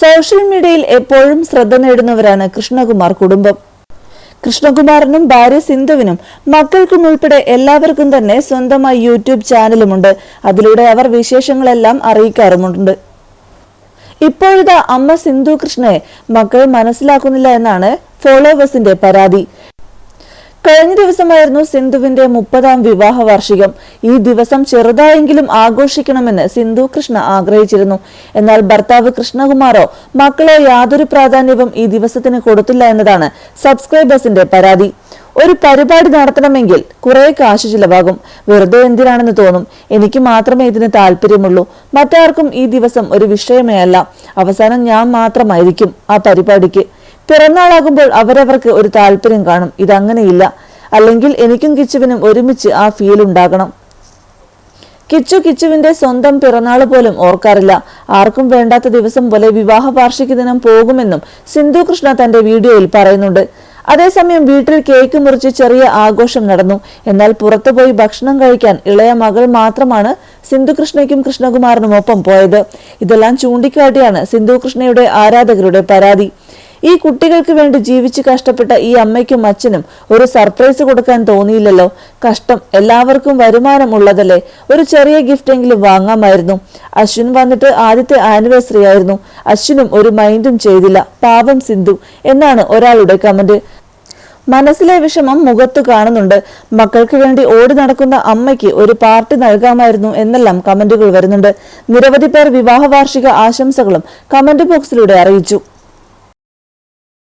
Social മീഡിയയിൽ എപ്പോഴും ശ്രദ്ധ നേടുന്നവരാണ് കൃഷ്ണകുമാർ കുടുംബം. കൃഷ്ണകുമാറിനും ഭാര്യ സിന്ധുവിനും മക്കൾക്കും ഉൾപ്പെടെ എല്ലാവർക്കും തന്നെ സ്വന്തമായി യൂട്യൂബ് ചാനലുമുണ്ട്. അതിലൂടെ അവർ വിശേഷങ്ങളെല്ലാം അറിയിക്കാറുമുണ്ട്. ഇപ്പോഴത്തെ അമ്മ സിന്ധു കൃഷ്ണയെ മക്കൾ മനസ്സിലാക്കുന്നില്ല എന്നാണ് ഫോളോവേഴ്സിന്റെ പരാതി. കഴിഞ്ഞ ദിവസമായിരുന്നു സിന്ധുവിന്റെ മുപ്പതാം വിവാഹ വാർഷികം. ഈ ദിവസം ചെറുതായെങ്കിലും ആഘോഷിക്കണമെന്ന് സിന്ധു കൃഷ്ണ ആഗ്രഹിച്ചിരുന്നു. എന്നാൽ ഭർത്താവ് കൃഷ്ണകുമാറോ മക്കളോ യാതൊരു പ്രാധാന്യവും ഈ ദിവസത്തിന് കൊടുത്തില്ല എന്നതാണ് സബ്സ്ക്രൈബേഴ്സിന്റെ പരാതി. ഒരു പരിപാടി നടത്തണമെങ്കിൽ കുറെ കാശ് ചിലവാകും. വെറുതെ എന്തിനാണെന്ന് തോന്നും. എനിക്ക് മാത്രമേ ഇതിന് താല്പര്യമുള്ളൂ. മറ്റാർക്കും ഈ ദിവസം ഒരു വിഷയമേ അല്ല. അവസാനം ഞാൻ മാത്രമായിരിക്കും ആ പരിപാടിക്ക്. പിറന്നാളാകുമ്പോൾ അവരവർക്ക് ഒരു താല്പര്യം കാണും. ഇതങ്ങനെയില്ല. അല്ലെങ്കിൽ എനിക്കും കിച്ചുവിനും ഒരുമിച്ച് ആ ഫീൽ ഉണ്ടാകണം. കിച്ചു കിച്ചുവിന്റെ സ്വന്തം പിറന്നാൾ പോലും ഓർക്കാറില്ല. ആർക്കും വേണ്ടാത്ത ദിവസം പോലെ വിവാഹ വാർഷിക ദിനം പോകുമെന്നും സിന്ധു കൃഷ്ണ തന്റെ വീഡിയോയിൽ പറയുന്നുണ്ട്. അതേസമയം വീട്ടിൽ കേക്ക് മുറിച്ച് ചെറിയ ആഘോഷം നടന്നു. എന്നാൽ പുറത്തുപോയി ഭക്ഷണം കഴിക്കാൻ ഇളയ മകൾ മാത്രമാണ് സിന്ധു കൃഷ്ണയ്ക്കും കൃഷ്ണകുമാറിനും ഒപ്പം പോയത്. ഇതെല്ലാം ചൂണ്ടിക്കാട്ടിയാണ് സിന്ധുകൃഷ്ണയുടെ ആരാധകരുടെ പരാതി. ഈ കുട്ടികൾക്ക് വേണ്ടി ജീവിച്ച് കഷ്ടപ്പെട്ട ഈ അമ്മയ്ക്കും അച്ഛനും ഒരു സർപ്രൈസ് കൊടുക്കാൻ തോന്നിയില്ലല്ലോ. കഷ്ടം എല്ലാവർക്കും വരുമാനം ഉള്ളതല്ലേ ഒരു ചെറിയ ഗിഫ്റ്റ് എങ്കിലും വാങ്ങാമായിരുന്നു. അശ്വിൻ വന്നിട്ട് ആദ്യത്തെ ആനിവേഴ്സറി ആയിരുന്നു. അശ്വിനും ഒരു മൈൻഡും ചെയ്തില്ല. പാവം സിന്ധു എന്നാണ് ഒരാളുടെ കമന്റ് മനസ്സിലെ വിഷമം മുഖത്തു കാണുന്നുണ്ട്. മക്കൾക്ക് വേണ്ടി ഓടി നടക്കുന്ന അമ്മയ്ക്ക് ഒരു പാർട്ടി നൽകാമായിരുന്നു എന്നെല്ലാം കമന്റുകൾ വരുന്നുണ്ട്. നിരവധി പേർ വിവാഹ വാർഷിക ആശംസകളും കമന്റ് ബോക്സിലൂടെ അറിയിച്ചു.